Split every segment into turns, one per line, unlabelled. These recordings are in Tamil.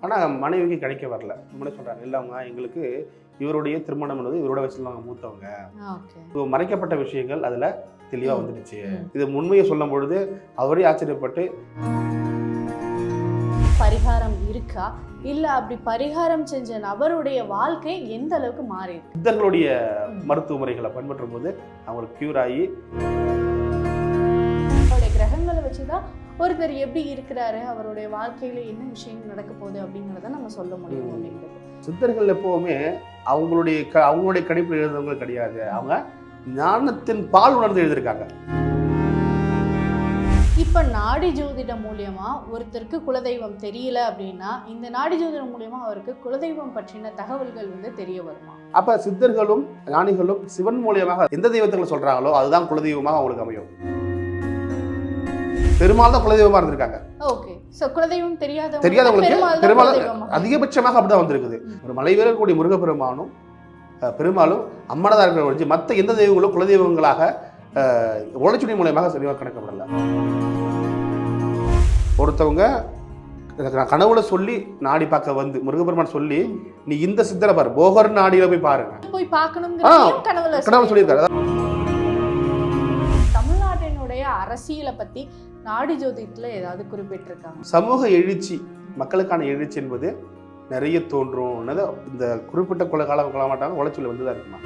ஆனால் மனைவிக்கு கிடைக்க வரல முன்னாடி சொல்கிறாங்க இல்லைங்க எங்களுக்கு இவருடைய திருமணம் என்பது இவரோட வயசுல நாங்கள் மூத்தவங்க மறைக்கப்பட்ட விஷயங்கள் அதில் தெளிவாக. வந்துடுச்சு. இது உண்மையை சொல்லும் பொழுது அவரே ஆச்சரியப்பட்டு
பரிகாரம் இருக்கா இல்ல அப்படி பரிகாரம் செஞ்ச நபருடைய வாழ்க்கை எந்த அளவுக்கு மாறி
சித்தர்களுடைய. மருத்துவ முறைகளை பின்பற்றும் போது அவங்களுக்கு க்யூர் ஆகி
கிரகங்களை வச்சுதான் ஒருத்தர் எப்படி இருக்கிறாரு அவருடைய வாழ்க்கையில என்ன விஷயம் நடக்க போகுது அப்படிங்கறத நம்ம சொல்ல முடியும். அப்படிங்கிறது
சித்தர்கள் எப்பவுமே அவங்களுடைய க அவங்களுடைய கணிப்பு எழுதுறவங்க கிடையாது. அவங்க ஞானத்தின் பால் உணர்ந்து எழுதியிருக்காங்க.
இப்ப நாடி ஜோதிடம் மூலியமா ஒருத்தருக்கு குலதெய்வம் தெரியல அப்படின்னா இந்த நாடி ஜோதிடம் மூலியமா அவருக்கு குலதெய்வம் பற்றின தகவல்கள் வந்து தெரிய வருமா?
அப்ப சித்தர்களும் ஞானிகளும் சிவன் மூலியமாக எந்த தெய்வத்தை சொல்றாங்களோ அதுதான் குலதெய்வமாக அவங்களுக்கு அமையும். பெருமாள் தான் குலதெய்வமா இருந்திருக்காங்க.
ஓகே சோ குலதெய்வம் தெரியாத
தெரியாதவங்களுக்கு
பெருமாள்?
அதிகபட்சமாக அப்படிதான் வந்திருக்குது. ஒரு மலை வீரக்கூடிய முருகப்பெருமானும் பெருமாளும் அம்மனதா இருக்கிற ஒழிஞ்சு மற்ற எந்த தெய்வங்களும் குலதெய்வங்களாக உழைச்சுடி மூலியமாக சரியாக கணக்கப்படல. ஒருத்தவங்க நான் கனவுல சொல்லி நாடி பார்க்க வந்து முருகப்பெருமான் சொல்லி. நீ இந்த சித்தரை பாரு போகர் நாடியில போய் பாருங்க.
போய் பார்க்கணுங்கிறதையும் கனவுல
கனவு சொல்லியிருக்காரு.
தமிழ்நாட்டினுடைய அரசியலை பத்தி நாடி ஜோதிடத்துல ஏதாவது குறிப்பிட்டிருக்காங்க.
சமூக எழுச்சி மக்களுக்கான எழுச்சி என்பது நிறைய தோன்றும். இந்த குறிப்பிட்ட கொலை காலம் கொள்ள மாட்டாங்க உழைச்சல் வந்து தான் இருக்குமா?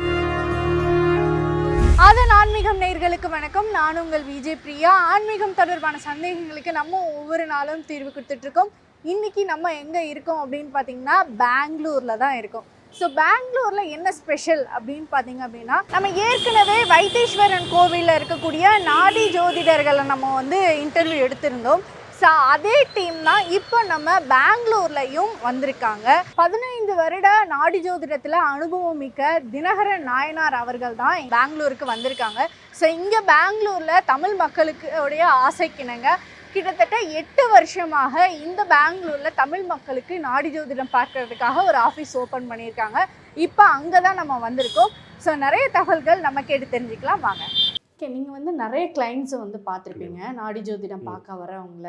அதன் ஆன்மீகம் நேயர்களுக்கு வணக்கம். நான் உங்கள் விஜய் பிரியா. ஆன்மீகம் தொடர்பான சந்தேகங்களுக்கு நம்ம ஒவ்வொரு நாளும் தீர்வு கொடுத்துட்டு இருக்கோம். இன்னைக்கு நம்ம எங்க இருக்கோம் அப்படின்னு பார்த்தீங்கன்னா பெங்களூர்ல தான் இருக்கோம். ஸோ பெங்களூரில் என்ன ஸ்பெஷல் அப்படின்னு பார்த்தீங்க அப்படின்னா நம்ம ஏற்கனவே வைத்தீஸ்வரன் கோவிலில் இருக்கக்கூடிய நாடி ஜோதிடர்களை நம்ம வந்து இன்டர்வியூ எடுத்திருந்தோம். ஸோ அதே டீம் தான் இப்போ நம்ம பெங்களூர்லையும் வந்திருக்காங்க. பதினைந்து வருட நாடி ஜோதிடத்தில் அனுபவம் மிக்க தினகரன் நாயனார் அவர்கள் தான் பெங்களூருக்கு வந்திருக்காங்க. ஸோ இங்கே பெங்களூரில் தமிழ் மக்களுக்கு உடைய ஆசைக்கிணங்க. கிட்டத்தட்ட எட்டு வருஷமாக இந்த பெங்களூரில் தமிழ் மக்களுக்கு நாடி ஜோதிடம் பார்க்கறதுக்காக ஒரு ஆஃபீஸ் ஓப்பன் பண்ணியிருக்காங்க. இப்போ அங்கே தான் நம்ம வந்திருக்கோம். ஸோ நிறைய தகவல்கள் நம்ம கேட்டு தெரிஞ்சுக்கலாம். வாங்க. ஓகே நீங்கள் வந்து நிறைய கிளைண்ட்ஸை வந்து பார்த்துருப்பீங்க. நாடி ஜோதிடம். பார்க்க வரவங்கள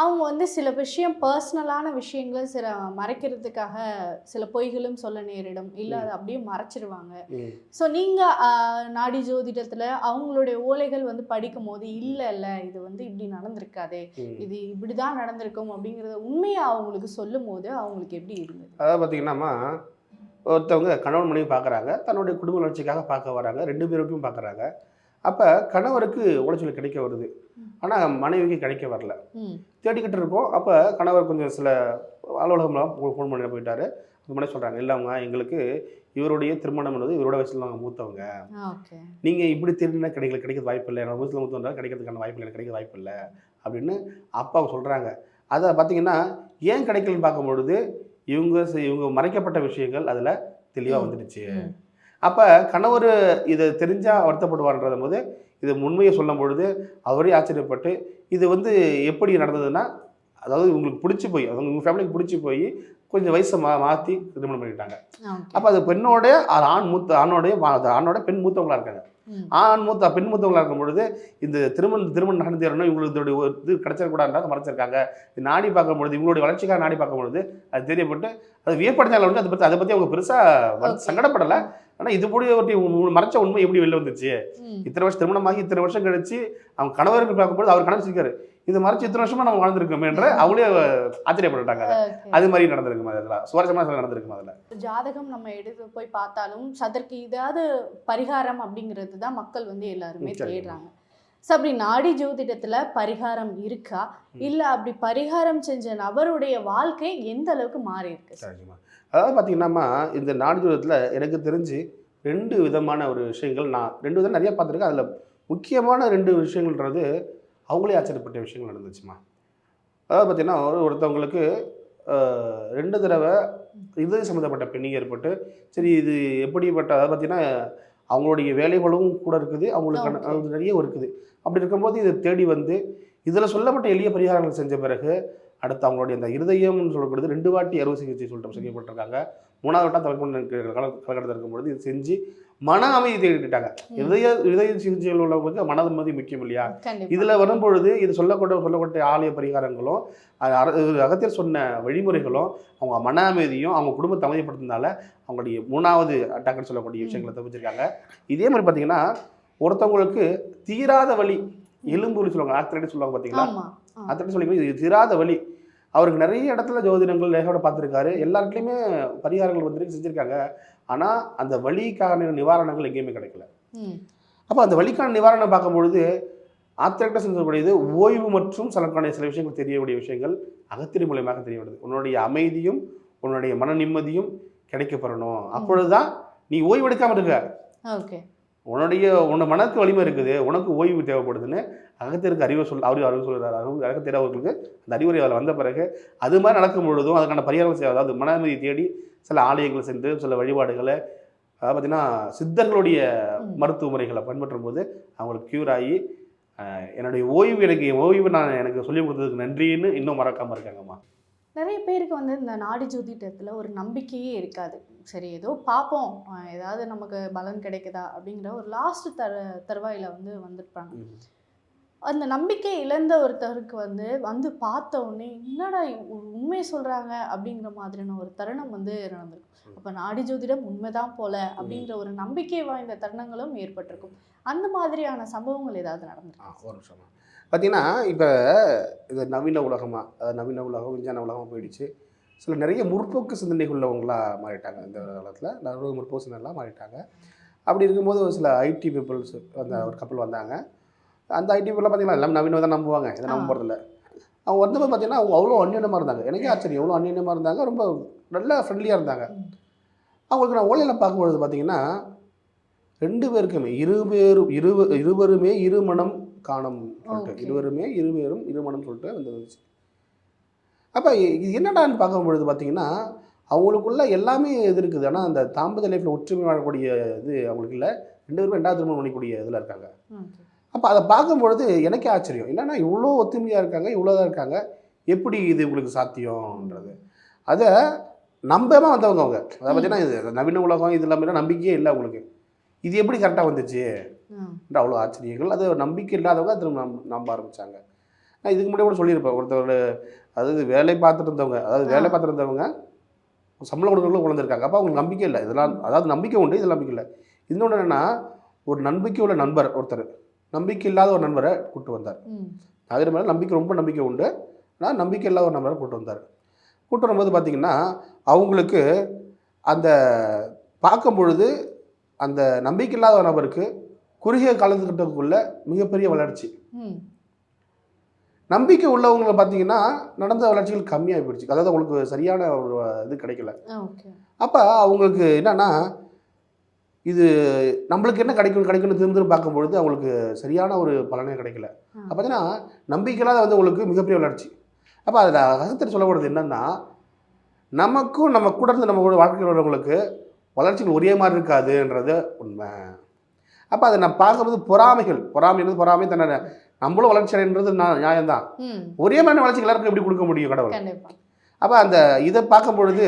அவங்க வந்து சில விஷயம் பர்சனலான விஷயங்களை சில மறைக்கிறதுக்காக சில பொய்களும் சொல்ல நேரிடும் இல்லை அதை அப்படியே மறைச்சிருவாங்க. ஸோ நீங்கள் நாடி ஜோதிடத்தில் அவங்களுடைய ஓலைகள் வந்து படிக்கும் போது இல்லை இல்லை இது வந்து இப்படி நடந்திருக்காது. இது இப்படி தான் நடந்திருக்கும் அப்படிங்கிறத உண்மையை அவங்களுக்கு சொல்லும் போது அவங்களுக்கு எப்படி இருந்தது
அதாவது பார்த்தீங்கன்னாமா ஒருத்தவங்க கணவன் மனைவி பார்க்குறாங்க தன்னுடைய குடும்ப வளர்ச்சிக்காக பார்க்க வராங்க ரெண்டு பேருக்கும் பார்க்குறாங்க அப்போ கணவருக்கு உளைச்சல் கிடைக்க வருது. ஆனால் மனைவிக்கு கிடைக்க வரல. தேடிக்கிட்டு இருக்கோம். அப்போ கணவர் கொஞ்சம் சில அலுவலகம்லாம் ஃபோன் பண்ணி போயிட்டாரு. அது முன்னாடி சொல்கிறாங்க இல்லைம்மா எங்களுக்கு இவருடைய திருமணம் என்பது இவரோட வயசுல நாங்கள் மூத்தவங்க. நீங்கள் இப்படி திருடினா கிடைக்கல கிடைக்கிறது வாய்ப்பு இல்லை. என்னோட வயசில் மூத்தவங்க கிடைக்கிறதுக்கான வாய்ப்பு இல்லை கிடைக்க வாய்ப்பு இல்லை. அப்படின்னு அப்பாவும் சொல்கிறாங்க அதை பார்த்தீங்கன்னா ஏன் கிடைக்கலன்னு பார்க்கும்பொழுது இவங்க இவங்க மறைக்கப்பட்ட விஷயங்கள் அதில் தெளிவாக. வந்துடுச்சு. அப்போ கணவர் இதை தெரிஞ்சால் வருத்தப்படுவார்ன்றத போது இது உண்மையை சொல்லும் பொழுது அவரே ஆச்சரியப்பட்டு இது வந்து எப்படி நடந்ததுன்னா அதாவது இவங்களுக்கு பிடிச்சி போய் அவங்க உங்கள் ஃபேமிலிக்கு பிடிச்சி போய் கொஞ்சம் வயசை மா மாற்றி திருமணம் பண்ணிட்டாங்க
ஓகே.
அப்போ அது பெண்ணோட அது ஆண் மூத்த ஆணோடைய ஆணோட பெண் மூத்தவங்களா இருக்காங்க. ஆண் மூத்த பெண் மூத்தவங்களா இருக்கும் பொழுது இந்த திருமணம் திருமணம் நடந்தேறணும் இவங்களுக்கு இதோடைய ஒரு இது கிடைச்சிடக்கூடாதுன்றத மறைச்சிருக்காங்க. நாடி பார்க்கும் பொழுது இவங்களுடைய வளர்ச்சிக்காக நாடி பார்க்கும் பொழுது அது தெரியப்பட்டு அது வியப்படைஞ்சால வந்து அதை பற்றி அதை பற்றி அவங்க பெருசாக. சங்கடப்படலை. ஆனால் இது போடி ஒட்டி உ- மறைச்ச உண்மை எப்படி வெளில வந்துச்சு? இத்தனை வருஷம் திருமணமாகி இத்தனை வருஷம் கழிச்சு அவங்க கணவருக்கு பார்க்கும்போது அவர் கணவர் இது மறைச்சு இத்தனை வருஷமா நம்ம வாழ்ந்துருக்கோமேன்ற அவங்களே ஆச்சரியப்பட்டுட்டாங்க. அதை. மாதிரி நடந்திருக்குமா அதில். சுவாரஸ்யமாக நடந்திருக்குமா அதில்.
ஜாதகம் நம்ம எடுத்து போய் பார்த்தாலும் அதற்கு ஏதாவது பரிகாரம் அப்படிங்கிறது தான் மக்கள் வந்து எல்லாருமே. தேடுறாங்க. ஸோ அப்படி நாடி ஜோதிடத்துல பரிகாரம் இருக்கா. இல்ல அப்படி பரிகாரம் செஞ்ச நபருடைய வாழ்க்கை எந்த அளவுக்கு மாறி இருக்கு
அதாவது பார்த்தீங்கன்னாம்மா இந்த நாடு ஜோதிடத்தில் எனக்கு தெரிஞ்சு ரெண்டு விதமான ஒரு விஷயங்கள் நான் ரெண்டு விதம் நிறைய பார்த்துருக்கேன். அதில் முக்கியமான ரெண்டு விஷயங்கள்ன்றது அவங்களே ஆச்சரியப்பட்ட விஷயங்கள் நடந்துச்சுமா. அதாவது பார்த்தீங்கன்னா ஒரு ஒருத்தவங்களுக்கு ரெண்டு தடவை இது சம்மந்தப்பட்ட பெண்ணி ஏற்பட்டு சரி இது எப்படிப்பட்ட அதாவது பார்த்தீங்கன்னா அவங்களுடைய வேலைகளும் கூட இருக்குது அவங்களுக்கான நிறைய இருக்குது. அப்படி இருக்கும்போது இதை தேடி வந்து இதில் சொல்லப்பட்ட எளிய பரிகாரங்கள் செஞ்ச பிறகு அடுத்து அவங்களுடைய அந்த இருதயம்னு சொல்லக்கூடியது ரெண்டு வாட்டி அறுவை சிகிச்சை சொல்லிட்டு செய்யப்பட்டிருக்காங்க. மூணாவது வட்டம் தவிர்க்க காலகட்டத்தில் இருக்கும்பொழுது இது செஞ்சு மன அமைதி தேடிட்டாங்க. இதய இதய சிகிச்சைகள் உள்ளவங்களுக்கு மன அமைதி முக்கியம் இல்லையா? இதில் வரும்பொழுது இது சொல்லக்கூட சொல்லக்கூடிய ஆலய பரிகாரங்களும் அகத்தியர் சொன்ன வழிமுறைகளும் அவங்க மன அமைதியும் அவங்க குடும்பத்தை அமைதிப்படுத்தினால அவங்களுடைய மூணாவது அட்டாக்னு சொல்லக்கூடிய. விஷயங்களை தப்பிச்சிருக்காங்க இதே மாதிரி பார்த்தீங்கன்னா ஒருத்தவங்களுக்கு தீராத வலி எலும்புன்னு சொல்லுவாங்க ஆர்த்தரைட்டிஸ் சொல்லுவாங்க பார்த்தீங்களா ஆர்த்தரைட்டிஸ் சொல்லி இது தீராத வலி. அவருக்கு நிறைய இடத்துல ஜோதிடங்கள் லேகோட பார்த்துருக்காரு. எல்லா இடத்துலையுமே பரிகாரங்கள் வந்து செஞ்சுருக்காங்க. ஆனால் அந்த வலிக்கான நிவாரணங்கள் எங்கேயுமே கிடைக்கல. அப்போ அந்த வலிக்கான நிவாரணம் பார்க்கும்பொழுது ஆத்திரக்டஸ் சொல்லக்கூடியது ஓய்வு மற்றும் சிலக்கான சில விஷயங்கள் தெரியக்கூடிய விஷயங்கள் அகத்திரி மூலியமாக தெரிய வருது உன்னுடைய அமைதியும் உன்னுடைய மன நிம்மதியும் கிடைக்கப்பெறணும். அப்பொழுதுதான் நீ ஓய்வு எடுக்காம இருக்க.
ஓகே.
உன்னுடைய உன்னோட மனக்கு வலிமை இருக்குது உனக்கு ஓய்வு தேவைப்படுதுன்னு அகத்திற்கு அறிவு சொல் அவரு அறிவு சொல்கிறார் அறிவு அகத்திர அவர்களுக்கு அந்த அறிவுரை அதில் வந்த பிறகு அது மாதிரி நடக்கும் பொழுதும் அதுக்கான பரிகாரம் செய்ய அதாவது மன அமைதி தேடி சில ஆலயங்கள் சென்று சில வழிபாடுகளை அதாவது பார்த்தீங்கன்னா சித்தர்களுடைய. மருத்துவ முறைகளை பின்பற்றும் போது அவங்களுக்கு க்யூர் ஆகி என்னுடைய ஓய்வு எனக்கு ஓய்வு நான் எனக்கு சொல்லிக் கொடுத்ததுக்கு நன்றின்னு இன்னும் மறக்காம இருக்காங்கம்மா.
நிறைய பேருக்கு வந்து இந்த நாடி ஜோதிடத்துல ஒரு நம்பிக்கையே இருக்காது. சரி ஏதோ பார்ப்போம் ஏதாவது நமக்கு பலன் கிடைக்குதா? அப்படிங்கிற ஒரு லாஸ்ட் தர தருவாயில வந்து வந்திருப்பாங்க. அந்த நம்பிக்கை இழந்த ஒருத்தருக்கு வந்து வந்து பார்த்த உடனே என்னடா இவ் உண்மை சொல்றாங்க? அப்படிங்கிற மாதிரியான ஒரு தருணம் வந்து நடந்திருக்கும். அப்ப நாடி ஜோதிடம் உண்மைதான் போல அப்படிங்கிற ஒரு நம்பிக்கை வாய்ந்த தருணங்களும் ஏற்பட்டிருக்கும். அந்த மாதிரியான சம்பவங்கள் ஏதாவது நடந்திருக்கு?
ஒரு நிமிஷமா. பார்த்தீங்கன்னா இப்போ இது நவீன உலகமா அதாவது நவீன உலகம் விஞ்ஞான உலகம் போயிடுச்சு. சில நிறைய முற்போக்கு சிந்தனை உள்ளவங்களா மாறிட்டாங்க இந்த காலத்தில். நிறைய முற்போக்கு சிந்தனைலாம் மாறிட்டாங்க. அப்படி இருக்கும்போது ஒரு சில ஐடி பீப்புள்ஸ் அந்த ஒரு கப்பல் வந்தாங்க. அந்த ஐடி பீப்புளாக பார்த்தீங்கன்னா எல்லாம் நவீனம் தான் நம்புவாங்க. இதை நம்ப
ஆ.
போகிறதில்ல அவங்க வந்தபோது பார்த்தீங்கன்னா அவங்க அவ்வளோ அந்நியமாக இருந்தாங்க. எனக்கே ஆச்சரியம். எவ்வளோ அந்நியமாக இருந்தாங்க. ரொம்ப நல்ல ஃப்ரெண்ட்லியாக இருந்தாங்க. அவங்களுக்கு நான் ஓலையில் பார்க்கும்பொழுது பார்த்தீங்கன்னா ரெண்டு பேருக்குமே இரு பேரும் இரு இருவருமே இருமணம் காணும் சொல்லிட்டு. இருவருமே இருவேரும் இருமணம் சொல்லிட்டு வந்துருந்துச்சு அப்போ இது என்னடான்னு பார்க்கும்பொழுது பார்த்தீங்கன்னா அவங்களுக்குள்ள எல்லாமே இது இருக்குது. ஆனால் அந்த தாம்பத லைஃப்பில் ஒற்றுமை வாழக்கூடிய இது அவங்களுக்கு இல்லை. ரெண்டு பேருமே ரெண்டாவது திருமணம் பண்ணிக்கூடிய இதில் இருக்காங்க. அப்போ அதை பார்க்கும்பொழுது எனக்கே ஆச்சரியம். என்னன்னா இவ்வளோ ஒத்துமையாக இருக்காங்க இவ்வளோதான் இருக்காங்க எப்படி இது உங்களுக்கு சாத்தியம்ன்றது. அதை நம்பாம வந்தவங்க அவங்க. அதை பார்த்தீங்கன்னா இது நவீன உலகம் இது எல்லாமே நம்பிக்கையே இல்லை அவங்களுக்கு. இது எப்படி கரெக்டாக வந்துச்சு. என்ற அவ்வளோ ஆச்சரியங்கள். அது நம்பிக்கை இல்லாதவங்க அது நம்ப நம்ப ஆரம்பிச்சாங்க. நான் இதுக்கு முன்னாடி கூட சொல்லியிருப்பேன். ஒருத்தர் அதாவது வேலை பார்த்துட்டு இருந்தவங்க அதாவது வேலை. பார்த்துட்டு இருந்தவங்க சம்பளம் கொடுக்கறவங்களும் குழந்திருக்காங்க அப்போ அவங்களுக்கு நம்பிக்கை இல்லை. இதெல்லாம் அதாவது நம்பிக்கை உண்டு இது நம்பிக்கை இல்லை. இன்னொன்று என்னென்னா ஒரு நம்பிக்கை உள்ள நண்பர் ஒருத்தர் நம்பிக்கை இல்லாத ஒரு நண்பரை கூட்டு வந்தார்.
ம்.
அதில் மேலே நம்பிக்கை ரொம்ப நம்பிக்கை உண்டு. ஆனால் நம்பிக்கை இல்லாத ஒரு நண்பரை கூட்டு வந்தார். கூட்டு வரும்போது பார்த்தீங்கன்னா அவங்களுக்கு அந்த பார்க்கும் பொழுது அந்த நம்பிக்கை இல்லாத நபருக்கு குறுகிய காலத்துக்கிட்டக்குள்ள மிகப்பெரிய வளர்ச்சி. நம்பிக்கை உள்ளவங்களை பார்த்தீங்கன்னா நடந்த வளர்ச்சிகள் கம்மியாகி போயிடுச்சு. அதாவது அவங்களுக்கு சரியான ஒரு இது கிடைக்கல. அப்போ அவங்களுக்கு என்னன்னா இது நம்மளுக்கு என்ன கிடைக்கும் கிடைக்கும்னு திரும்ப திரும்ப பார்க்கும்பொழுது அவங்களுக்கு சரியான ஒரு பலனே கிடைக்கல. அப்போ பார்த்தீங்கன்னா நம்பிக்கையில்லாத வந்து உங்களுக்கு மிகப்பெரிய வளர்ச்சி. அப்போ அதில் ரகத்தில் சொல்லப்படுறது என்னன்னா நமக்கும் நம்ம கூட இருந்து நம்ம வாழ்க்கையில் உள்ளவங்களுக்கு வளர்ச்சிகள் ஒரே மாதிரி இருக்காதுன்றது உண்மை. அப்போ அதை நான் பார்க்கும்போது பொறாமைகள் பொறாமைன்றது பொறாமை தன்னை நம்மளும் வளர்ச்சி அடைன்றது நான் நியாயம்தான். ஒரே மாதிரி வளர்ச்சி எல்லாருக்கும் எப்படி கொடுக்க முடியும் கடவுள்? அப்போ அந்த இதை பார்க்கும் பொழுது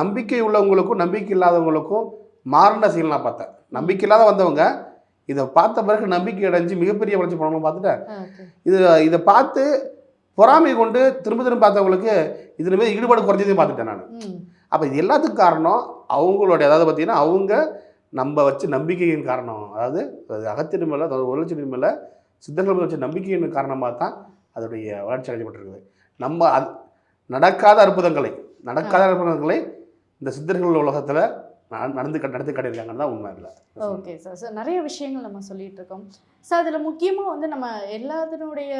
நம்பிக்கை உள்ளவங்களுக்கும் நம்பிக்கை இல்லாதவங்களுக்கும் மாறின செயல் நான் பார்த்தேன். நம்பிக்கை இல்லாத வந்தவங்க இதை பார்த்த பிறகு நம்பிக்கை அடைஞ்சு மிகப்பெரிய வளர்ச்சி பண்ணணும்னு பார்த்துட்டேன் இது இதை பார்த்து பொறாமை கொண்டு திரும்ப திரும்ப பார்த்தவங்களுக்கு இதில் மீது ஈடுபாடு குறைஞ்சதையும் பார்த்துட்டேன் நான். அப்போ இது எல்லாத்துக்கும் காரணம் அவங்களுடைய அதாவது பார்த்தீங்கன்னா அவங்க நம்ம வச்ச நம்பிக்கையின் காரணம். அதாவது அது அகத்தின் மேலே அதாவது ஒரு லட்சத்தின் மேலே சித்தர்கள் வச்ச நம்பிக்கையின் காரணமாக தான் அதோடைய வளர்ச்சி அடையப்பட்டிருக்குது. நம்ம அது நடக்காத அற்புதங்களை நடக்காத அற்புதங்களை இந்த சித்தர்கள் உலகத்தில் நடந்து நடந்து காட்டியிருக்காங்கன்னு தான் உண்மை இல்லை
ஓகே சார். சார் நிறைய விஷயங்கள் நம்ம சொல்லிட்டு இருக்கோம். சார் அதில் முக்கியமாக வந்து நம்ம எல்லாத்தினுடைய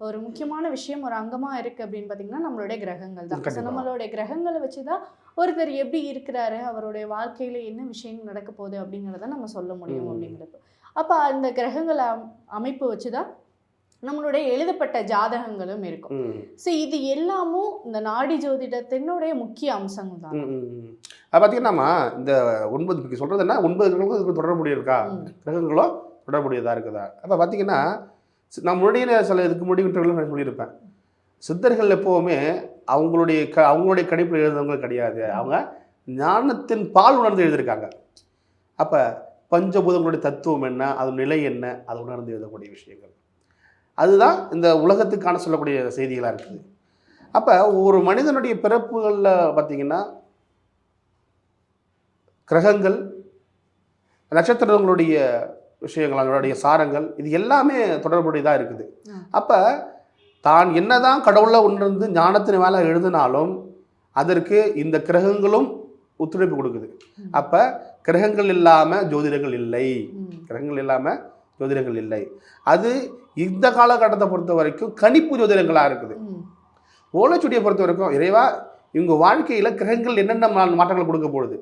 ஒரு முக்கியமான விஷயம் ஒரு அங்கமாக இருக்குது அப்படின்னு பார்த்தீங்கன்னா நம்மளுடைய கிரகங்கள் தான். ஸோ. நம்மளுடைய கிரகங்களை வச்சு தான் ஒருத்தர் எப்படி இருக்கிறாரு அவருடைய வாழ்க்கையில் என்ன விஷயங்கள் நடக்க போகுது அப்படிங்கிறத நம்ம சொல்ல முடியும். அப்படிங்கிறது. அப்போ அந்த கிரகங்களை அம்- அமைப்பு வச்சு தான் நம்மளுடைய எழுதப்பட்ட ஜாதகங்களும் இருக்கும். ஸோ இது எல்லாமும் இந்த நாடி ஜோதிடத்தினுடைய முக்கிய அம்சங்கள் தான்.
பார்த்தீங்கன்னாம்மா இந்த ஒன்பது சொல்கிறது என்ன? ஒன்பது கிரகங்களும் இதுக்கு தொடர்புடைய இருக்கா. கிரகங்களும் தொடர்புடையதாக இருக்குதா? அப்போ பார்த்தீங்கன்னா நான் முன்னாடியே சில இதுக்கு முடிவுகளும் சொல்லியிருப்பேன். சித்தர்கள் எப்போவுமே அவங்களுடைய க அவங்களுடைய கணிப்பில் எழுதுறவங்க கிடையாது. அவங்க ஞானத்தின் பால் உணர்ந்து எழுதியிருக்காங்க. அப்போ பஞ்சபூதங்களுடைய தத்துவம் என்ன அது நிலை என்ன அது உணர்ந்து எழுதக்கூடிய விஷயங்கள். அதுதான் இந்த உலகத்துக்கான சொல்லக்கூடிய செய்திகளாக இருக்குது. அப்போ ஒரு மனிதனுடைய பிறப்புகளில் பார்த்தீங்கன்னா கிரகங்கள் நட்சத்திரங்களுடைய விஷயங்கள் அதனுடைய சாரங்கள் இது எல்லாமே தொடர்புடையதாக இருக்குது. அப்போ தான் என்னதான் கடவுளை உணர்ந்து ஞானத்தின் மேலே எழுதினாலும் அதற்கு இந்த கிரகங்களும் ஒத்துழைப்பு கொடுக்குது. அப்போ கிரகங்கள் இல்லாமல் ஜோதிடங்கள் இல்லை. கிரகங்கள் இல்லாமல் ஜோதிடங்கள் இல்லை அது இந்த காலகட்டத்தை பொறுத்த வரைக்கும் கணிப்பு ஜோதிடங்களாக இருக்குது. ஓலைச்சுடியை பொறுத்த வரைக்கும் இறைவா இவங்க வாழ்க்கையில் கிரகங்கள் என்னென்ன மாற்றங்கள் கொடுக்க போகுது?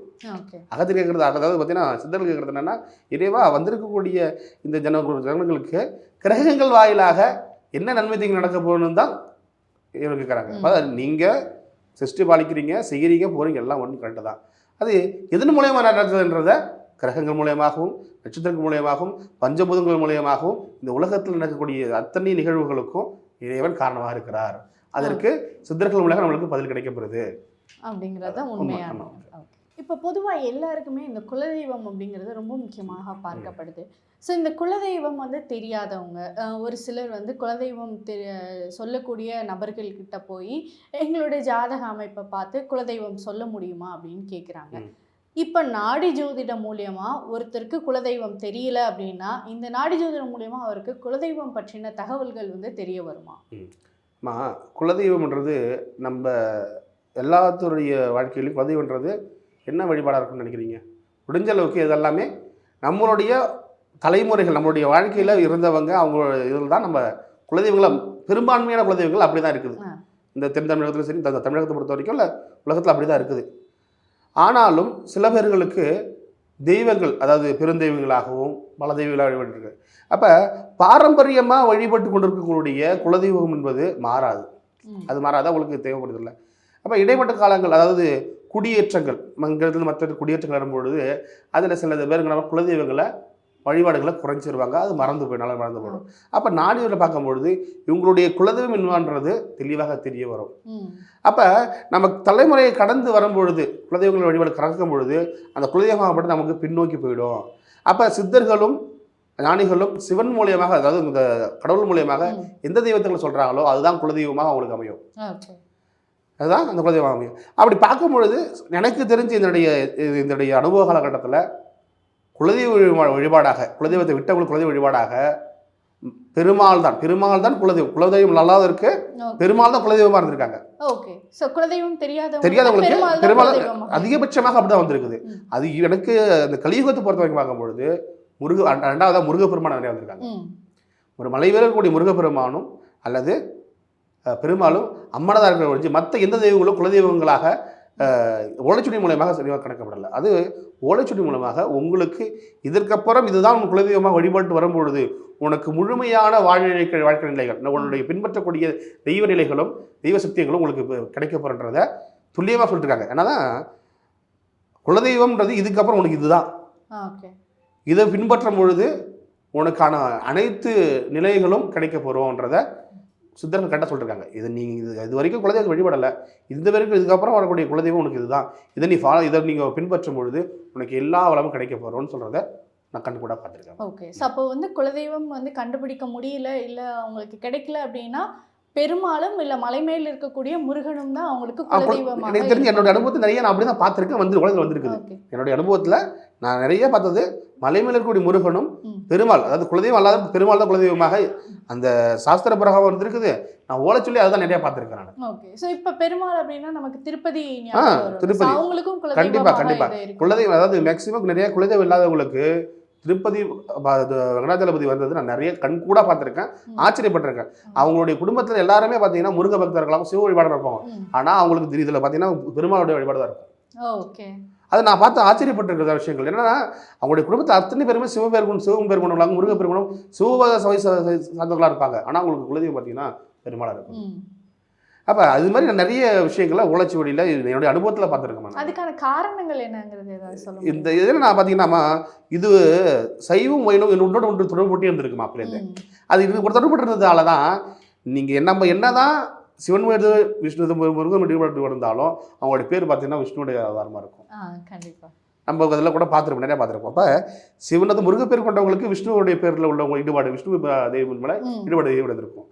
அகத்து கேட்குறது அதாவது பார்த்தீங்கன்னா சித்தர்கள் கேட்குறது என்னன்னா இறைவா வந்திருக்கக்கூடிய இந்த ஜன ஜனங்களுக்கு கிரகங்கள் வாயிலாக என்ன நன்மை தீங்கு நடக்க போகணும்னு தான் இவங்க கேட்குறாங்க. அதாவது நீங்கள் சிருஷ்டி பாலிக்கிறீங்க செய்கிறீங்க போகிறீங்க எல்லாம் ஒன்றும் கரெக்டு தான். அது எதன் மூலயமா நடக்குதுன்றத கிரகங்கள் மூலயமாகவும் நட்சத்திரங்கள் மூலயமாகவும் பஞ்சபூதங்கள் மூலயமாகவும் இந்த உலகத்தில் நடக்கக்கூடிய அத்தனை நிகழ்வுகளுக்கும் இறைவன் காரணமாக இருக்கிறார். அதற்கு சித்தர்கள் மூலமாக நம்மளுக்கு பதில் கிடைக்கப்படுது.
அப்படிங்கிறது உண்மையான இப்போ பொதுவாக எல்லாருக்குமே இந்த குலதெய்வம் அப்படிங்கிறது ரொம்ப முக்கியமாக பார்க்கப்படுது. ஸோ இந்த குலதெய்வம் வந்து தெரியாதவங்க ஒரு சிலர் வந்து குலதெய்வம் தெரி சொல்லக்கூடிய நபர்கள்கிட்ட போய் எங்களுடைய ஜாதக அமைப்பை பார்த்து குலதெய்வம் சொல்ல முடியுமா அப்படின்னு கேட்குறாங்க. இப்போ நாடி ஜோதிடம் மூலியமா ஒருத்தருக்கு குலதெய்வம் தெரியல அப்படின்னா இந்த நாடி ஜோதிடம் மூலியமா அவருக்கு குலதெய்வம் பற்றின தகவல்கள் வந்து தெரிய வருமா?
மா குலதெய்வம்ன்றது நம்ம எல்லாத்துடைய வாழ்க்கையிலும் குலதெய்வம்ன்றது என்ன வழிபாடாக இருக்கும்னு நினைக்கிறீங்க? முடிஞ்ச அளவுக்கு இதெல்லாமே நம்மளுடைய தலைமுறைகள் நம்மளுடைய வாழ்க்கையில் இருந்தவங்க அவங்க இதில் தான் நம்ம குலதெய்வங்களை பெரும்பான்மையான குலதெய்வங்கள் அப்படி தான் இருக்குது. இந்த தென் தமிழகத்தில் சரி இந்த தமிழகத்தை பொறுத்த வரைக்கும் இல்லை உலகத்தில் அப்படி தான் இருக்குது. ஆனாலும் சில பேர்களுக்கு தெய்வங்கள் அதாவது பெருந்தெய்வங்களாகவும் பல தெய்வங்களாக வழிபட்டுருக்கு அப்போ பாரம்பரியமாக வழிபட்டு கொண்டிருக்கக்கூடிய குலதெய்வம் என்பது மாறாது. அது மாறாத? உங்களுக்கு தேவைப்படுதில்லை அப்போ இடைப்பட்ட காலங்கள் அதாவது குடியேற்றங்கள் மங்கிறது மற்ற குடியேற்றங்கள் வரும்பொழுது அதில் சில பேருங்க நம்ம குலதெய்வங்களை வழிபாடுகளை குறைச்சிருவாங்க அது மறந்து போய் நல்லா மறந்து போயிடும். அப்போ நாடியூரில் பார்க்கும்பொழுது இவங்களுடைய குலதெய்வம் என்னவான்றது தெளிவாக தெரிய வரும். அப்போ நம்ம தலைமுறையை கடந்து வரும்பொழுது குலதெய்வங்கள் வழிபாடு கறக்கும் பொழுது அந்த குலதெய்வமாகப்பட்டு நமக்கு பின்னோக்கி போயிடும். அப்போ சித்தர்களும் ஞானிகளும் சிவன் மூலியமாக அதாவது இந்த கடவுள் மூலியமாக. எந்த தெய்வத்தை சொல்கிறாங்களோ அதுதான் குலதெய்வமாக அவங்களுக்கு அமையும். அதுதான் அந்த குலதெய்வம் அமையும். அப்படி பார்க்கும் பொழுது எனக்கு தெரிஞ்சு இதனுடைய இது- இதனுடைய அனுபவ காலகட்டத்தில் குலதெய்வ வழிபா- வழிபாடாக குலதெய்வத்தை விட்டவங்களுக்கு குலதெய்வ வழிபாடாக பெருமாள் தான் பெருமாள் தான் குலதெய்வம் குலதெய்வம் நல்லாத இருக்கு பெருமாள் தான் இருந்திருக்காங்க
ஓகே குலதெய்வம் தெரியாதவங்க
தெரியாதவங்களுக்கு
பெருமாள்?
அதிகபட்சமாக அப்படிதான் வந்திருக்குது. அது எனக்கு அந்த கலியுகத்தை பொறுத்த வரைக்கும் பார்க்கும்பொழுது முருக ரெண்ட- ரெண்டாவதா முருகப்பெருமான் நிறைய வந்திருக்காங்க. ஒரு மலைவேல கூடிய முருகப்பெருமானும் அல்லது பெருமாளும் அம்மனதாக இருக்கிற ஒழிஞ்சு மற்ற எந்த தெய்வங்களும் குலதெய்வங்களாக ஓலைச்சுடி மூலயமாக சரியாக கணக்கப்படலை. அது ஓலைச்சுடி மூலமாக உங்களுக்கு இதற்கப்புறம் இதுதான் உன் குலதெய்வமாக வழிபாட்டு வரும்பொழுது உனக்கு முழுமையான வாழ்நிலை வாழ்க்கை நிலைகள் உன்னுடைய பின்பற்றக்கூடிய தெய்வ நிலைகளும் தெய்வ சக்திகளும் உங்களுக்கு கிடைக்க போகிறன்றத துல்லியமாக சொல்லிட்டுருக்காங்க. என்னதான்? குலதெய்வம்ன்றது இதுக்கப்புறம் உனக்கு இதுதான்.
ஓகே.
இதை பின்பற்றும் பொழுது உனக்கான அனைத்து நிலைகளும் கிடைக்க போகிறோன்றத சித்தர்கள் கரெக்டாக சொல்லிருக்காங்க. இது நீ இது இது வரைக்கும் குலதெய்வம் வழிபடலை. இந்த வரைக்கும் இதுக்கப்புறம் வரக்கூடிய குலதெய்வம் உனக்கு இதுதான். இதை நீ ஃபாலோ இதை நீங்கள் பின்பற்றும் பொழுது உனக்கு எல்லா வளமும் கிடைக்க போகிறோன்னு சொல்கிறத நான் கண்டு கூட பார்த்துருக்கேன்.
ஓகே ஸோ அப்போ வந்து குலதெய்வம் வந்து கண்டுபிடிக்க முடியல இல்லை அவங்களுக்கு கிடைக்கல அப்படின்னா பெருமாளும் இல்லை மலை மேல் இருக்கக்கூடிய முருகனும் தான் அவங்களுக்கு குலதெய்வமாக
எனக்கு தெரிஞ்சு என்னோட அனுபவத்தை நிறைய நான் அப்படி தான் பார்த்துருக்கேன். வந்து உலகத்தில் வந்திருக்குது
ஓகே
என்னுடைய அனுபவத்தில் நான் நிறைய பார்த்தது மலை மேல இருக்கக்கூடிய முருகனும். பெருமாள் அதாவது குலதெய்வம் அல்லாத பெருமாள் தான் குலதெய்வமாக அந்த சாஸ்திர பிரகாரம் வந்திருக்குது நான் ஓலை சொல்லி அதுதான் நிறைய பார்த்துருக்கேன் நான்
ஓகே ஸோ இப்போ பெருமாள் அப்படின்னா நமக்கு திருப்பதி
ஆ. திருப்பதி.
அவங்களுக்கும்.
குலதெய்வம் அதாவது மேக்சிமம் நிறைய குலதெய்வம் இல்லாதவங்களுக்கு திருப்பதி வெங்கடாஜலபதி வந்தது நான் நிறைய கண் கூட பார்த்துருக்கேன். ஆச்சரியப்பட்டிருக்கேன். அவங்களுடைய குடும்பத்தில் எல்லாருமே பார்த்தீங்கன்னா முருக பக்தர்களாகவும் சிவ வழிபாடு இருப்பாங்க. ஆனால் அவங்களுக்கு இதில் பார்த்தீங்கன்னா பெருமாளுடைய வழிபாடு தான் இருக்கும்
ஓகே
அது நான் பார்த்து ஆச்சரியப்பட்டிருக்கிற விஷயங்கள் என்னன்னா அவங்களுடைய குடும்பத்தில் அத்தனை பேருமே சிவபெருமன் சிவம் பெருமனும் முருகப்பெருமனும் சிவபாத சபை சார்ந்தவர்களாக இருப்பாங்க ஆனால் அவங்களுக்கு குலதெய்வம் பார்த்தீங்கன்னா பெருமாளாக இருக்கும். அப்போ அது மாதிரி நான் நிறைய விஷயங்களை உழைச்சி வழியில் என்னுடைய அனுபவத்தில் பார்த்துருக்கேன்
அதுக்கான காரணங்கள் என்னங்கிறது ஏதாவது?
இந்த இதில் நான் பார்த்தீங்கன்னா இது சைவம் வைணவம் ஒன்றோட ஒன்று தொடர்புட்டே இருந்திருக்கு மாப்பிள்ளை
ம்.
அது இது ஒரு தொடர்பு இருந்ததால தான் நீங்கள் நம்ம என்னதான் சிவன் மீது விஷ்ணு முருகன் ஈடுபாடு இருந்தாலும் அவங்களுடைய பேர் பார்த்தீங்கன்னா விஷ்ணுடைய அவதாரமாக இருக்கும்.
ஆ, கண்டிப்பா.
நம்ம அதெல்லாம் கூட பார்த்துருப்போம் நிறைய பார்த்துருப்போம். அப்போ சிவனது முருகப்பேர் கொண்டவங்களுக்கு விஷ்ணுவுடைய பேரில் உள்ளவங்க ஈடுபாடு விஷ்ணு தெய்வம் மேலே. ஈடுபாடு ஈடுபாடு இருக்கும்.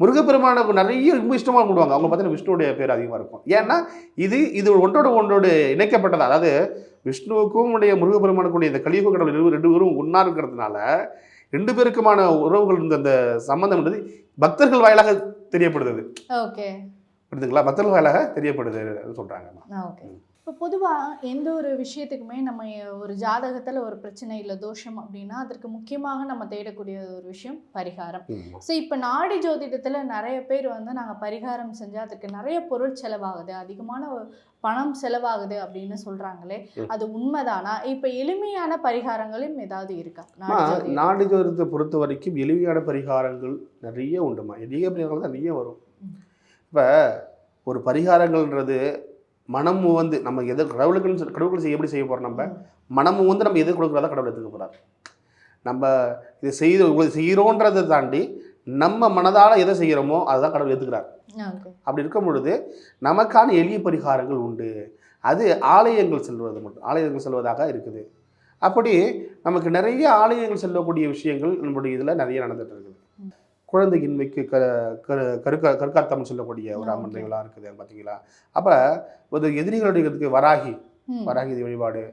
முருகப்பெருமானுக்கு நிறைய ரொம்ப இஷ்டமாக கும்பிடுவாங்க. அவங்க பார்த்தீங்கன்னா விஷ்ணுவுடைய பேர் அதிகமாக இருக்கும். ஏன்னா இது இது ஒன்றோட ஒன்றோடு இணைக்கப்பட்டது. அதாவது விஷ்ணுவுக்கும் உடைய முருகப்பெருமானுக்குடைய இந்த கலியுக கடவுள் ரெண்டு பேரும் ஒன்றா இருக்கிறதுனால ரெண்டு பேருக்குமான உறவுகள் இந்த அந்த சம்பந்தம்ன்றது பக்தர்கள் வாயிலாக தெரியப்படுது
ஓகே.
புரியுதுங்களா பக்தர்கள் வாயிலாக தெரியப்படுது சொல்கிறாங்க
ஓகே. இப்போ பொதுவாக எந்த ஒரு விஷயத்துக்குமே நம்ம ஒரு ஜாதகத்தில் ஒரு பிரச்சனை இல்லை தோஷம் அப்படின்னா அதற்கு முக்கியமாக நம்ம தேடக்கூடிய ஒரு விஷயம் பரிகாரம். ஸோ இப்போ நாடி ஜோதிடத்தில் நிறைய பேர் வந்து நாங்கள் பரிகாரம் செஞ்சால் அதுக்கு நிறைய பொருள் செலவாகுது அதிகமான பணம் செலவாகுது அப்படின்னு சொல்கிறாங்களே. அது உண்மைதானா? இப்போ எளிமையான பரிகாரங்களும் ஏதாவது இருக்கா? நாடி
ஜோதிடத்தை பொறுத்த வரைக்கும் எளிமையான பரிகாரங்கள் நிறைய உண்டுமா? எளிய பரிகாரங்கள் நிறைய வரும். இப்போ ஒரு பரிகாரங்கள்ன்றது மனம் வந்து நம்ம எது கடவுளுக்குன்னு கடவுளுக்கு செய்ய எப்படி செய்ய போகிறோம் நம்ம. மனம் வந்து நம்ம எது கொடுக்குறதா கடவுள் எடுத்துக்க போகிறார் நம்ம இதை செய்து உங்களுக்கு செய்கிறோன்றதை தாண்டி நம்ம மனதால் எதை செய்கிறோமோ அதுதான் கடவுள் ஏற்றுக்கிறார்
ஓகே.
அப்படி இருக்கும் பொழுது நமக்கான எளிய பரிகாரங்கள் உண்டு. அது ஆலயங்கள் செல்வது மட்டும் ஆலயங்கள் செல்வதாக இருக்குது. அப்படி நமக்கு நிறைய ஆலயங்கள் செல்லக்கூடிய விஷயங்கள் நம்மளுடைய இதில் நிறைய நடந்துட்டு இருக்குது. குழந்தையின்மைக்கு க கரு கருக்க கருக்காத்தம் சொல்லக்கூடிய ஒரு. இதெல்லாம் இருக்குது பார்த்தீங்களா அப்போ ஒரு எதிரிகளுடைய வராகி. வராகி வழிபாடு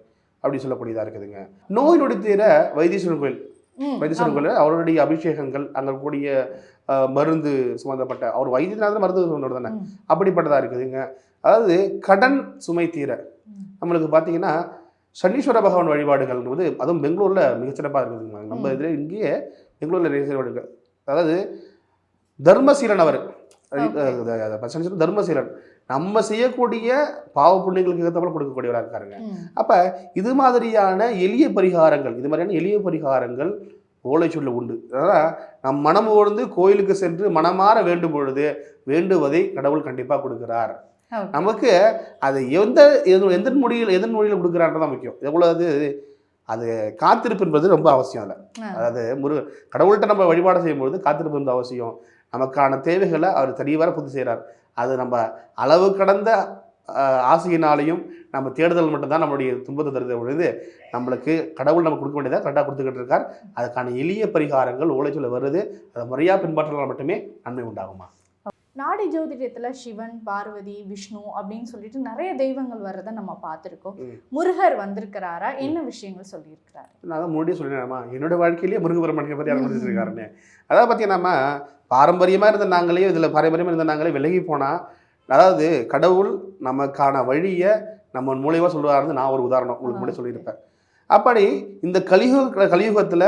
அப்படி சொல்லக்கூடியதாக இருக்குதுங்க நோய் நொடி தீர வைத்தீஸ்வரன் கோயில். வைத்தீஸ்வரன். கோயில் அவருடைய அபிஷேகங்கள் அங்கே கூடிய மருந்து சம்மந்தப்பட்ட அவர் வைத்தியநாதன் மருந்து தானே. அப்படிப்பட்டதாக இருக்குதுங்க அதாவது கடன் சுமை தீர. நம்மளுக்கு பார்த்தீங்கன்னா சனீஸ்வர பகவான் வழிபாடுகள்ன்றது அதுவும் பெங்களூரில் மிகச்சிறப்பாக இருக்குதுங்க நம்ம. இதில் இங்கேயே பெங்களூரில் நிறைய வழிபாடுகள் அதாவது தர்மசீலன் அவர். தர்மசீலன். நம்ம செய்யக்கூடிய பாவ புண்ணியங்களுக்கு ஏற்றப்பட கொடுக்கக்கூடியவராக இருக்காருங்க. அப்போ இது மாதிரியான எளிய பரிகாரங்கள் இது மாதிரியான எளிய பரிகாரங்கள் ஓலைச்சுள்ள உண்டு. அதாவது நம் மனம் ஓர்ந்து கோயிலுக்கு சென்று மனமாற வேண்டும் பொழுது வேண்டுவதை கடவுள் கண்டிப்பாக கொடுக்கிறார். நமக்கு அது எந்த எந்த மொழியில் எதன் மொழியில் கொடுக்குறான்றதான் முக்கியம். எவ்வளவு அது காத்திருப்பு என்பது ரொம்ப அவசியம்
ஆ.
அதாவது முரு கடவுள்கிட்ட நம்ம வழிபாடு செய்யும்பொழுது காத்திருப்பு என்பது அவசியம். நமக்கான தேவைகளை அவர் தெளிவாக பூர்த்தி செய்கிறார் அது நம்ம அளவு கடந்த ஆசையினாலையும் நம்ம தேடுதல் மட்டும்தான் நம்மளுடைய துன்பத்தை தருது பொழுது நம்மளுக்கு கடவுள் நம்ம கொடுக்க வேண்டியதை கரெக்டாக கொடுத்துக்கிட்டு இருக்கார். அதுக்கான எளிய பரிகாரங்கள் ஓலைச்சொல்ல வருது. அதை முறையாக பின்பற்றினால் மட்டுமே நன்மை உண்டாகுமா?
நாடி ஜோதிடத்துல சிவன் பார்வதி விஷ்ணு அப்படின்னு சொல்லிட்டு நிறைய தெய்வங்கள் வர்றதை நம்ம பார்த்துருக்கோம். முருகர் வந்திருக்கிறாரா? என்ன விஷயங்கள் சொல்லியிருக்கிறாரு?
நான் முன்னாடியே சொல்லினேன்மா என்னோட வாழ்க்கையிலேயே முருகபெருமானை பற்றி ஆரம்பிச்சிருக்காருன்னு அதாவது பார்த்தீங்கன்னா பாரம்பரியமாக இருந்த நாங்களே இதில் பாரம்பரியமாக இருந்த நாங்களே விலகி போனால் அதாவது கடவுள் நமக்கான வழியை நம்ம மூலியமாக சொல்லுவாருன்னு நான் ஒரு உதாரணம் உங்களுக்கு முன்னாடி சொல்லியிருப்பேன். அப்படி இந்த கலியுக கலியுகத்தில்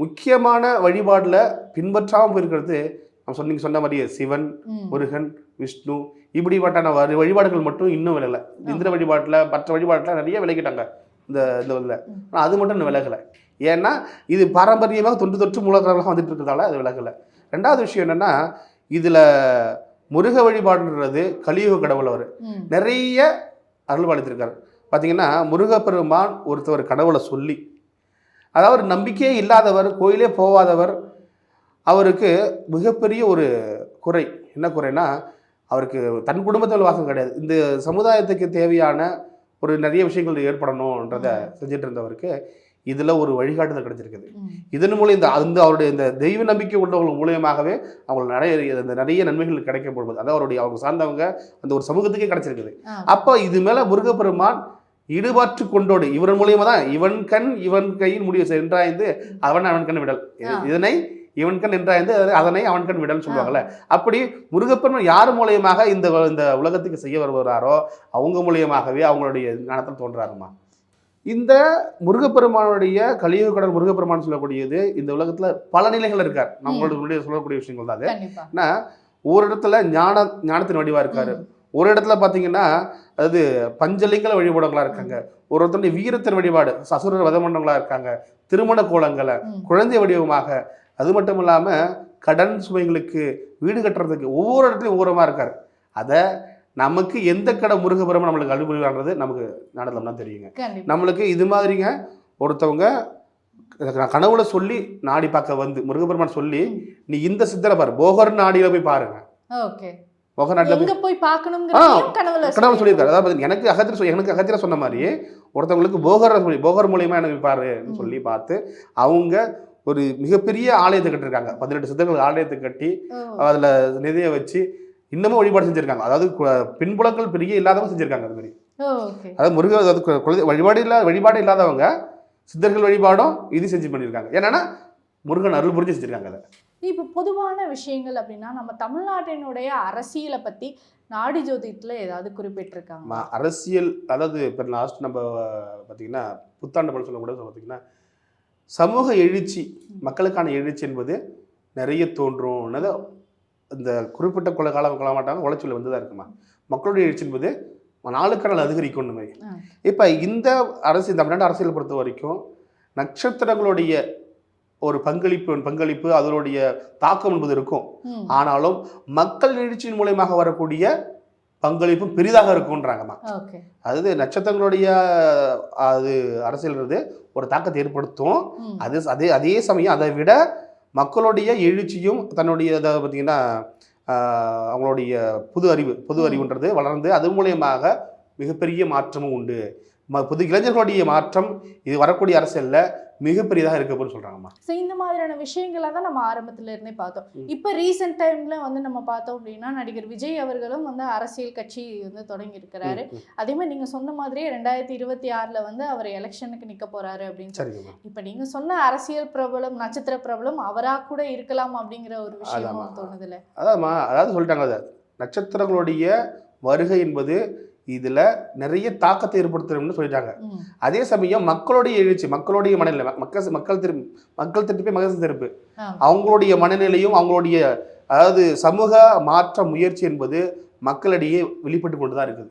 முக்கியமான வழிபாடில் பின்பற்றாமல் போயிருக்கிறது நம்ம சொன்னீங்க சொன்ன மாதிரியே சிவன். முருகன் விஷ்ணு இப்படிப்பட்டான வழி- வழிபாடுகள் மட்டும் இன்னும் விலகலை. இந்திர வழிபாட்டில் மற்ற வழிபாட்டில் நிறைய விலகிட்டாங்க இந்த இந்த இதில். ஆனால் அது மட்டும் இன்னும் விலகலை. ஏன்னா இது பாரம்பரியமாக தொன்று தொற்று மூலக்கடவுளாக வந்துட்டு இருக்கிறதால அது விலகலை. ரெண்டாவது விஷயம் என்னென்னா இதில் முருக வழிபாடுன்றது கலியுக கடவுள் அவர். நிறைய அருள்பாலித்திருக்கார் பார்த்தீங்கன்னா முருகப்பெருமான் ஒருத்தவர் கடவுளை சொல்லி அதாவது நம்பிக்கையே இல்லாதவர் கோயிலே போகாதவர் அவருக்கு மிகப்பெரிய ஒரு குறை. என்ன குறைனா அவருக்கு தன் குடும்பத்தில் வாசம் கிடையாது. இந்த சமுதாயத்துக்கு தேவையான ஒரு நிறைய விஷயங்கள் ஏற்படணுன்றத செஞ்சுட்டு இருந்தவருக்கு இதில் ஒரு வழிகாட்டுதல் கிடைச்சிருக்குது. இதன் மூலம் இந்த அந்த அவருடைய இந்த தெய்வ நம்பிக்கை உள்ளவர்கள் மூலியமாகவே அவங்களுக்கு நிறைய இந்த நிறைய நன்மைகள் கிடைக்க போடுவது அதாவது அவருடைய அவங்க சார்ந்தவங்க அந்த ஒரு சமூகத்துக்கே கிடைச்சிருக்குது. அப்போ இது மேல முருகப்பெருமான் ஈடுபாற்று கொண்டோடு இவன் மூலியமா தான் இவன் கண் இவன் கையில் முடிவு சென்றாய்ந்து அவன் அவன் கண் விடல். இதனை இவன் கண் என்றாய்ந்து அதனை அவன் கண் விடல் சொல்லுவாங்கல்ல. அப்படி முருகப்பெருமான் யார் மூலியமாக இந்த இந்த உலகத்துக்கு செய்ய வருகிறாரோ அவங்க மூலியமாகவே அவங்களுடைய ஞானத்தில் தோன்றாருமா? இந்த முருகப்பெருமானுடைய கலியுக கடல் முருகப்பெருமான் சொல்லக்கூடியது இந்த உலகத்துல பல நிலைகள் இருக்கார். நம்மளோட முன்னாடி சொல்லக்கூடிய விஷயங்கள் தான் அது. ஏன்னா ஒரு இடத்துல ஞான ஞானத்தின் வடிவா இருக்காரு. ஒரு இடத்துல பார்த்தீங்கன்னா அதாவது பஞ்சலிங்கல வழிபாடுகளா இருக்காங்க. ஒரு ஒருத்தருடைய வீரத்தின் வழிபாடு அசுரர் வதமண்டங்களா இருக்காங்க. திருமண கோலங்களை. குழந்தை வடிவமாக அது மட்டும் இல்லாம கடன் சுமைகளுக்கு வீடு கட்டுறதுக்கு ஒவ்வொரு இடத்துலையும் ஒவ்வொருமா இருக்காரு. அதை நமக்கு எந்த கடை முருகபுரமா நம்மளுக்கு அனுபவிக்கிறது நமக்கு நடந்தோம்னா தெரியுங்க. நம்மளுக்கு இது மாதிரிங்க ஒருத்தவங்க கனவுல சொல்லி நாடி பார்க்க வந்து முருகபெருமான் சொல்லி. நீ இந்த சித்தரை பாரு போகர் நாடியில போய் பாருங்க.
ஓகே.
போகர் நாட்டில் போய்
பார்க்கணுங்கிறதையும் கனவுல
சொல்லியிருக்காரு. அதாவது எனக்கு அகத்திர எனக்கு அகத்திர சொன்ன மாதிரி ஒருத்தவங்களுக்கு போகர் சொல்லி போகர் மூலியமா எனக்கு பாருன்னு. சொல்லி பார்த்து அவங்க ஒரு மிகப்பெரிய ஆலயத்தை கட்டிருக்காங்க பதினெட்டு சித்தர்கள் ஆலயத்தை கட்டி அதுல நிதியை வச்சு இன்னமும் வழிபாடு செஞ்சிருக்காங்க. அதாவது பின்புலங்கள் பெரிய இல்லாதவங்க செஞ்சிருக்காங்க அது மாதிரி. அதாவது முருக அதாவது கு- குலதெய்வ வழிபாடு இல்லாத வழிபாடு இல்லாதவங்க சித்தர்கள் வழிபாடும் இது செஞ்சு பண்ணியிருக்காங்க. என்னன்னா முருகன் அருள் புரிஞ்சு செஞ்சிருக்காங்க அதை.
இப்போ பொதுவான விஷயங்கள் அப்படின்னா நம்ம தமிழ்நாட்டினுடைய அரசியலை பத்தி நாடி ஜோதிடத்துல ஏதாவது குறிப்பிட்டிருக்காங்க
அரசியல் அதாவது இப்போ லாஸ்ட் நம்ம பார்த்தீங்கன்னா புத்தாண்டு படம் சொல்ல கூட பார்த்தீங்கன்னா சமூக எழுச்சி மக்களுக்கான எழுச்சி என்பது நிறைய தோன்றும். இந்த குறிப்பிட்ட கொலை காலம் கொள்ள மாட்டாங்க உழைச்சல் வந்து தான் இருக்குமா? மக்களுடைய எழுச்சி என்பது நாளுக்கு நாள் அதிகரிக்கும் மாதிரி. இப்போ இந்த அரசியல் தமிழ்நாடு அரசியலை பொறுத்த வரைக்கும் நட்சத்திரங்களுடைய ஒரு பங்களிப்பு பங்களிப்பு அதனுடைய தாக்கம் என்பது இருக்கும். ஆனாலும் மக்கள் எழுச்சியின் மூலயமாக வரக்கூடிய பங்களிப்பும் பெரிதாக இருக்கும்ன்றாங்கம்மா
ஓகே.
அதாவது நட்சத்திரங்களுடைய அது அரசியல்ன்றது ஒரு தாக்கத்தை ஏற்படுத்தும். அது அதே அதே சமயம் அதை விட மக்களுடைய எழுச்சியும் தன்னுடைய அதாவது பார்த்தீங்கன்னா அவங்களுடைய புது அறிவு புது. அறிவுன்றது வளர்ந்து அது மூலியமாக மிகப்பெரிய மாற்றமும் உண்டு. புது இளைஞர்களுடைய மாற்றம் இது வரக்கூடிய அரசியல்ல மிகப்பெரியதாக இருக்கு அப்படின்னு சொல்றாங்கம்மா.
So, இந்த மாதிரியான விஷயங்களை தான் நம்ம ஆரம்பத்துல இருந்தே பார்த்தோம். இப்போ ரீசெண்ட் டைம்ல வந்து நம்ம பார்த்தோம் அப்படின்னா நடிகர் விஜய் அவர்களும் வந்து அரசியல் கட்சி வந்து தொடங்கி இருக்கிறாரு. அதே மாதிரி நீங்க சொன்ன மாதிரியே ரெண்டாயிரத்தி இருபத்தி ஆறுல வந்து அவர் எலெக்ஷனுக்கு நிக்க போறாரு அப்படின்னு சொல்லி. இப்ப நீங்க சொன்ன அரசியல் பிரபலம் நட்சத்திர பிரபலம் அவரா கூட இருக்கலாம் அப்படிங்கிற ஒரு. விஷயமும் தோணுதுல
அதாம்மா அதாவது சொல்லிட்டாங்க நட்சத்திரங்களுடைய வருகை என்பது இதுல நிறைய தாக்கத்தை ஏற்படுத்தும்னு சொல்லிட்டாங்க. அதே சமயம் மக்களுடைய எழுச்சி மக்களுடைய மனநிலை மக்கள் மக்கள் திரும்பி மக்கள் திருப்பி மகசு திருப்பு. அவங்களுடைய மனநிலையும் அவங்களுடைய அதாவது சமூக மாற்ற முயற்சி என்பது மக்களிடையே வெளிப்பட்டு கொண்டு தான் இருக்குது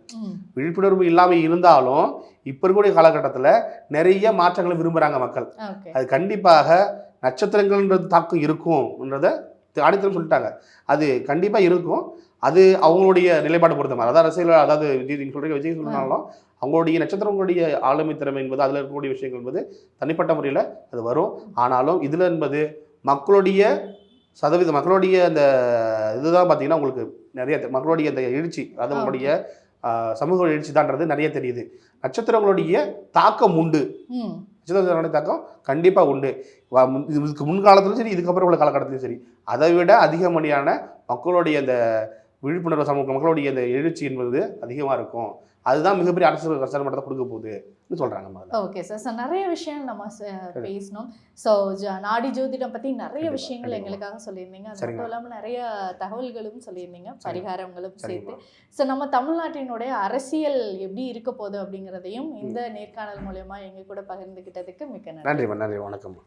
விழிப்புணர்வு இல்லாமல் இருந்தாலும் இப்போ இருக்கக்கூடிய காலகட்டத்தில் நிறைய மாற்றங்களை விரும்புகிறாங்க மக்கள். அது கண்டிப்பாக நட்சத்திரங்கள்ன்றது தாக்கம் இருக்கும்ன்றத ஆணித்தரம் சொல்லிட்டாங்க. அது கண்டிப்பாக இருக்கும். அது அவங்களுடைய நிலைப்பாடு பொறுத்த மாதிரி. அதாவது அரசியல் அதாவது விஜய் நீங்கள் விஜய் சொன்னாலும் அவங்களுடைய நட்சத்திரங்களுடைய ஆளுமை திறமை என்பது அதில் இருக்கக்கூடிய விஷயங்கள் என்பது தனிப்பட்ட முறையில் அது வரும். ஆனாலும் இதில் என்பது மக்களுடைய சதவீத மக்களுடைய அந்த இதுதான் பார்த்தீங்கன்னா உங்களுக்கு நிறைய மக்களுடைய அந்த எழுச்சி ஆஹ், சமூக எழுச்சி தான்றது நிறைய தெரியுது. நட்சத்திரங்களுடைய தாக்கம் உண்டு. நட்சத்திரங்களுடைய தாக்கம் கண்டிப்பாக உண்டு. இதுக்கு முன்காலத்திலும் சரி இதுக்கப்புறம் உள்ள காலகட்டத்திலும் சரி. அதை விட அதிகமணியான மக்களுடைய அந்த விழிப்புணர்வு சமூக மக்களுடைய அந்த எழுச்சி என்பது அதிகமாக இருக்கும். அதுதான் மிகப்பெரிய ரசன மட்டத்தை கொடுக்க போகுதுன்னு சொல்கிறாங்க முதல்ல.
ஓகே சார் ஸோ நிறைய விஷயம் நம்ம பேசணும். ஸோ நாடி ஜோதிடம் பற்றி நிறைய விஷயங்கள். எங்களுக்காக சொல்லியிருந்தீங்க. அது. மட்டும் இல்லாமல் நிறைய தகவல்களும் சொல்லியிருந்தீங்க. பரிகாரங்களும் சேர்த்து. ஸோ நம்ம தமிழ்நாட்டினுடைய அரசியல் எப்படி இருக்க போகுது அப்படிங்கிறதையும் இந்த நேர்காணல் மூலயமா எங்க கூட பகிர்ந்துக்கிட்டதுக்கு மிக்க நன்றி.
நன்றி. வணக்கம்மா.